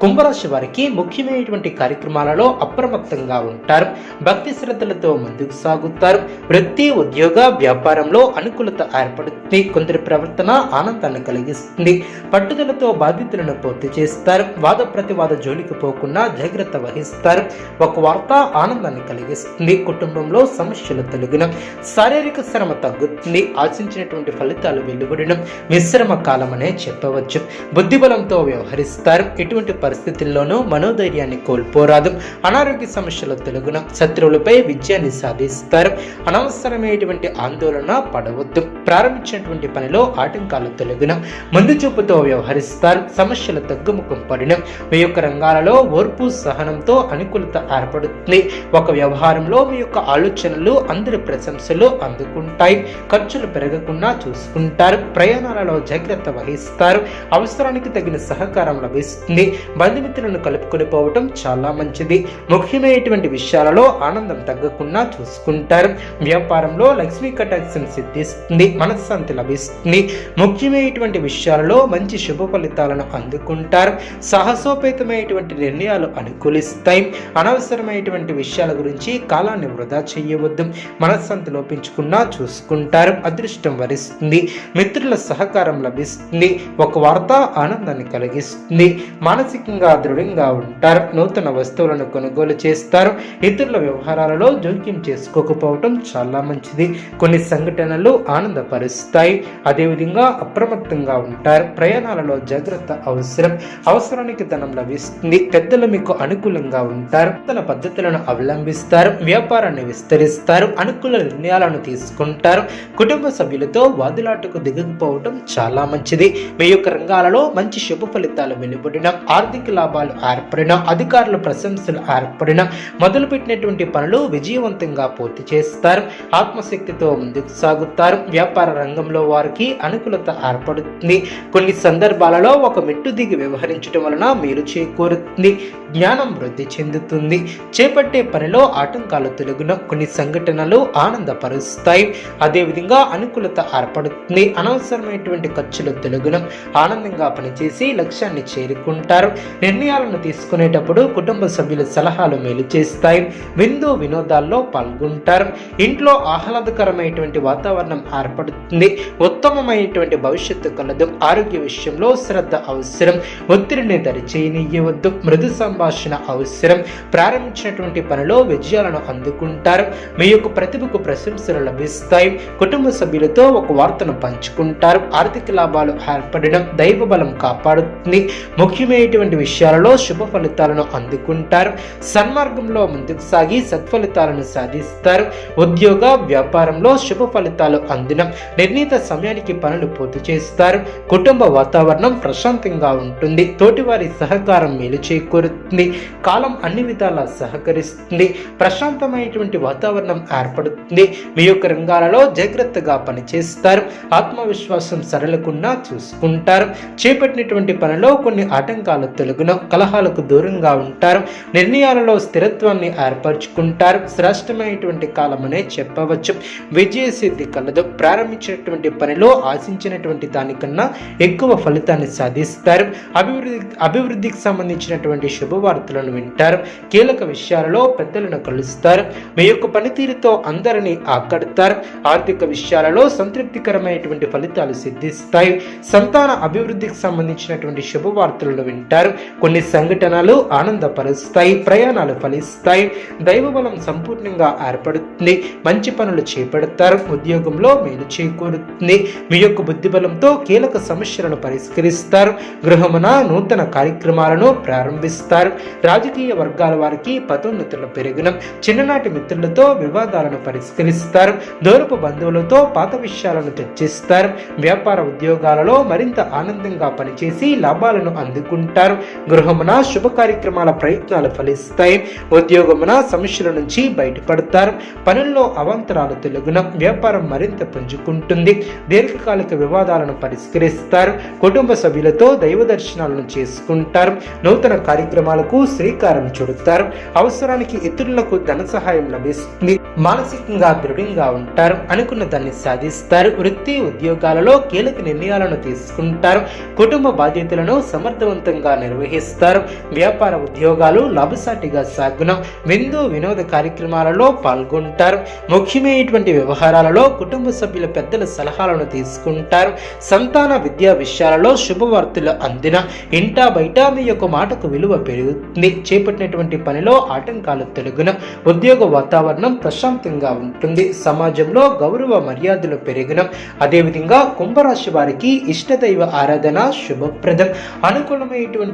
కుంభరాశి వారికి ముఖ్యమైనటువంటి కార్యక్రమాలలో అప్రమత్తంగా ఉంటారు. భక్తి శ్రద్ధలతో ముందుకు సాగుతారు. వృత్తి ఉద్యోగ వ్యాపారంలో అనుకూలత ఏర్పడుతుంది. కొందరి ప్రవర్తన ఆనందాన్ని కలిగిస్తుంది. పట్టుదలతో బాధ్యతలను పూర్తి చేస్తారు. వాద ప్రతివాద జోలికి పోకుండా జాగ్రత్త వహిస్తారు. ఒక వార్త ఆనందాన్ని కలిగిస్తుంది. కుటుంబంలో సమస్యలు తొలగిన. శారీరక శ్రమ తగ్గుతుంది. ఆశించినటువంటి ఫలితాలు వెలువడిన. మిశ్రమ కాలం అనే చెప్పవచ్చు. బుద్ధిబలంతో వ్యవహరిస్తారు. ఎటువంటి పరిస్థితుల్లోనూ మనోధైర్యాన్ని కోల్పోరాదు. అనారోగ్య సమస్యలు తొలగున శత్రువులపై విజయాన్ని సాధిస్తారు. అనవసరమైనటువంటి ఆందోళన పడవద్దు. ప్రారంభించినటువంటి పనిలో ఆటంకాలు తొలగిన ముందు చూపుతో వ్యవహరిస్తారు. సమస్యల తగ్గుముఖం పడిన మీ యొక్క రంగాలలో ఓర్పు సహనంతో అనుకూలత ఏర్పడుతుంది. ఒక వ్యవహారంలో మీ యొక్క ఆలోచనలు అందరి ప్రశంసలు అందుకుంటాయి. ఖర్చులు పెరగకుండా చూసుకుంటారు. ప్రయాణాలలో జాగ్రత్త వహిస్తారు. అవసరానికి తగిన సహకారం లభిస్తుంది. బంధుమిత్రులను కలుపుకొని పోవటం చాలా మంచిది. ముఖ్యమైనటువంటి విషయాలలో ఆనందం తగ్గకుండా చూసుకుంటారు. వ్యాపారంలో లక్ష్మీ కటాక్షం సిద్ధిస్తుంది మనశ్శాంతి లభిస్తుంది. ముఖ్యమైనటువంటి విషయాలలో మంచి శుభ ఫలితాలను అందుకుంటారు. సాహసోపేతమైనటువంటి నిర్ణయాలు అనుకూలిస్తాయి. అనవసరమైనటువంటి విషయాల గురించి కాలాన్ని వృధా చేయవద్దు. మనశ్శాంతి లోపించకుండా చూసుకుంటారు. అదృష్టం వరిస్తుంది. మిత్రుల సహకారం లభిస్తుంది. ఒక వార్త ఆనందాన్ని కలిగిస్తుంది. మానసిక మానసికంగా దృఢంగా ఉంటారు. నూతన వస్తువులను కొనుగోలు చేస్తారు. ఇతరుల వ్యవహారాలలో జోక్యం చేసుకోకపోవటం చాలా మంచిది. కొన్ని సంఘటనలు ఆనందపరుస్తాయి. అదేవిధంగా అప్రమత్తంగా ఉంటారు. ప్రయాణాలలో జాగ్రత్త అవసరం. అవసరానికి ధనం లభిస్తుంది. పెద్దలు మీకు అనుకూలంగా ఉంటారు. తన పద్ధతులను అవలంబిస్తారు. వ్యాపారాన్ని విస్తరిస్తారు. అనుకూల నిర్ణయాలను తీసుకుంటారు. కుటుంబ సభ్యులతో వాదులాటకు దిగకపోవటం చాలా మంచిది. మీ యొక్క రంగాలలో మంచి శుభ ఫలితాలు వెలువడిన ఆర్థిక లాభాలు ఏర్పడిన అధికారుల ప్రశంసలు ఏర్పడిన మొదలుపెట్టినటువంటి పనులు విజయవంతంగా పూర్తి చేస్తారు. ఆత్మశక్తితో ముందుకు సాగుతారు. వ్యాపార రంగంలో వారికి అనుకూలత ఏర్పడుతుంది. కొన్ని సందర్భాలలో ఒక మెట్టు దిగి వ్యవహరించడం వలన మేలు చేకూరుతుంది. జ్ఞానం వృద్ధి చెందుతుంది. చేపట్టే పనిలో ఆటంకాలు తొలగిన కొన్ని సంఘటనలు ఆనందపరుస్తాయి. అదేవిధంగా అనుకూలత ఏర్పడుతుంది. అనవసరమైనటువంటి ఖర్చులు తొలగిన ఆనందంగా పనిచేసి లక్ష్యాన్ని చేరుకుంటారు. నిర్ణయాలను తీసుకునేటప్పుడు కుటుంబ సభ్యుల సలహాలు మేలు చేస్తాయి. విందు వినోదాల్లో పాల్గొంటారు. ఇంట్లో ఆహ్లాదకరమైనటువంటి వాతావరణం ఏర్పడుతుంది. ఉత్తమమైనటువంటి భవిష్యత్తు కలదు. ఆరోగ్య విషయంలో శ్రద్ధ అవసరం. ఒత్తిడిని దరిచేయనియ్యవద్దు. మృదు సంభాషణ అవసరం. ప్రారంభించినటువంటి పనిలో విజయాలను అందుకుంటారు. మీ యొక్క ప్రతిభకు ప్రశంసలు లభిస్తాయి. కుటుంబ సభ్యులతో ఒక వార్తను పంచుకుంటారు. ఆర్థిక లాభాలు ఏర్పడడం దైవ బలం కాపాడుతుంది. ముఖ్యమైనటువంటి విషయాలలో శుభ ఫలితాలను అందుకుంటారు. సన్మార్గంలో ముందుకు సాగి సత్ఫలితాలను సాధిస్తారు. ఉద్యోగ వ్యాపారంలో శుభ ఫలితాలు అందినం నిర్ణీత సమయానికి పనులు పూర్తి చేస్తారు. కుటుంబ వాతావరణం ప్రశాంతంగా ఉంటుంది. తోటివారి సహకారం మేలు చేకూరుతుంది. కాలం అన్ని విధాలా సహకరిస్తుంది. ప్రశాంతమైనటువంటి వాతావరణం ఏర్పడుతుంది. మీ యొక్క రంగాలలో జాగ్రత్తగా పనిచేస్తారు. ఆత్మవిశ్వాసం సరళకుండా చూసుకుంటారు. చేపట్టినటువంటి పనిలో కొన్ని ఆటంకాలు తొలగున కలహాలకు దూరంగా ఉంటారు. నిర్ణయాలలో స్థిరత్వాన్ని ఏర్పరచుకుంటారు. శ్రేష్టమైనటువంటి కాలమనే చెప్పవచ్చు. విజయ సిద్ధి కలదు. ప్రారంభించినటువంటి పనిలో ఆశించినటువంటి దానికన్నా ఎక్కువ ఫలితాన్ని సాధిస్తారు. అభివృద్ధి అభివృద్ధికి సంబంధించినటువంటి శుభవార్తలను వింటారు. కీలక విషయాలలో పెద్దలను కలుస్తారు. మీ యొక్క పనితీరుతో అందరినీ ఆకడతారు. ఆర్థిక విషయాలలో సంతృప్తికరమైనటువంటి ఫలితాలు సిద్ధిస్తాయి. సంతాన అభివృద్ధికి సంబంధించినటువంటి శుభవార్తలను వింటారు. చేశారు. కొన్ని సంఘటనలు ఆనందపరుస్తాయి ప్రయాణాలు ఫలిస్తాయి. దైవబలం సంపూర్ణంగా ఏర్పడుతుంది. మంచి పనులు చేపడతారు. ఉద్యోగంలో మేలు చేకూరుతుంది. మీ యొక్క బుద్ధిబలంతో కీలక సమస్యలను పరిష్కరిస్తారు. గృహమున నూతన కార్యక్రమాలను ప్రారంభిస్తారు. రాజకీయ వర్గాల వారికి పదోన్నతులు పెరిగిన చిన్ననాటి మిత్రులతో వివాదాలను పరిష్కరిస్తారు. దూరపు బంధువులతో పాత విషయాలను చర్చిస్తారు. వ్యాపార ఉద్యోగాలలో మరింత ఆనందంగా పనిచేసి లాభాలను అందుకుంటారు. గృహమున శుభ కార్యక్రమాల ప్రయత్నాలు ఫలిస్తాయి. ఉద్యోగమున సమస్యల నుంచి బయటపడతారు. పనుల్లో అవాంతరాలు తొలగున వ్యాపారం మరింత పుంజుకుంటుంది. దీర్ఘకాలిక వివాదాలను పరిష్కరిస్తారు. కుటుంబ సభ్యులతో దైవ దర్శనాలను చేసుకుంటారు. నూతన కార్యక్రమాలకు శ్రీకారం చుడతారు. అవసరానికి ఇతరులకు ధన సహాయం లభిస్తుంది. మానసికంగా దృఢంగా ఉంటారు. అనుకున్న దాన్ని సాధిస్తారు. వృత్తి ఉద్యోగాలలో కీలక నిర్ణయాలను తీసుకుంటారు. కుటుంబ బాధ్యతలను సమర్థవంతంగా నిర్వహిస్తారు. వ్యాపార ఉద్యోగాలు లాభసాటిగా సాగున విందు వినోద కార్యక్రమాలలో పాల్గొంటారు. ముఖ్యమైనటువంటి వ్యవహారాలలో కుటుంబ సభ్యుల పెద్దల సలహాలను తీసుకుంటారు. సంతాన విద్యా విషయాలలో శుభవార్తలు అందిన ఇంటా బయట మీ యొక్క మాటకు విలువ పెరుగుతుంది. చేపట్టినటువంటి పనిలో ఆటంకాలు తొలగిన ఉద్యోగ వాతావరణం ప్రశాంతంగా ఉంటుంది. సమాజంలో గౌరవ మర్యాదలు పెరిగిన అదేవిధంగా కుంభరాశి వారికి ఇష్టదైవ ఆరాధన శుభప్రదం. అనుకూలమైనటువంటి